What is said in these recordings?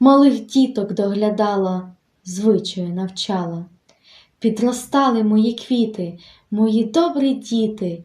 малих діток доглядала, звичаю навчала. Підростали мої квіти, мої добрі діти,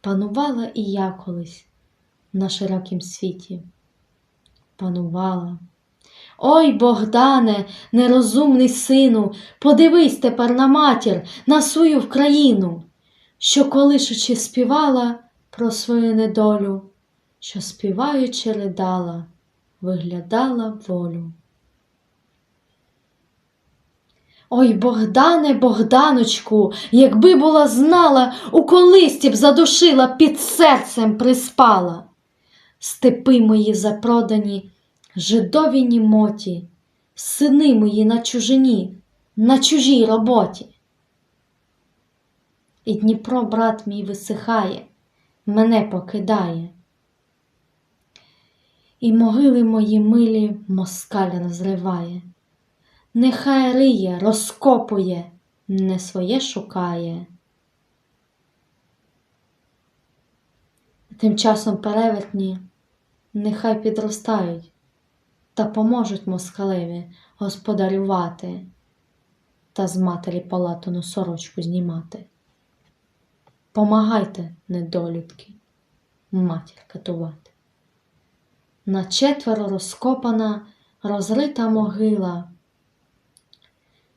панувала і я колись на широкім світі. Панувала. Ой, Богдане, нерозумний сину, подивись тепер на матір, на свою Вкраїну, що колишучи співала про свою недолю, що співаючи ридала, виглядала волю. Ой, Богдане, Богданочку, якби була знала, у колисті б задушила, під серцем приспала. Степи мої запродані, жидові німоті, сини мої на чужині, на чужій роботі. І Дніпро, брат мій, висихає, мене покидає. І могили мої милі москаль розриває. Нехай риє, розкопує, не своє шукає. Тим часом перевертні нехай підростають та поможуть москалеві господарювати та з матері палатану сорочку знімати. Помагайте, недолюдки, матір катувати. На четверо розкопана, розрита могила.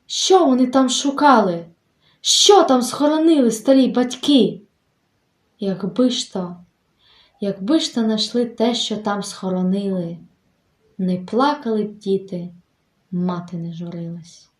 Що вони там шукали? Що там схоронили старі батьки? Якби ж то, якби ж то знайшли те, що там схоронили, не плакали б діти, мати не журилась.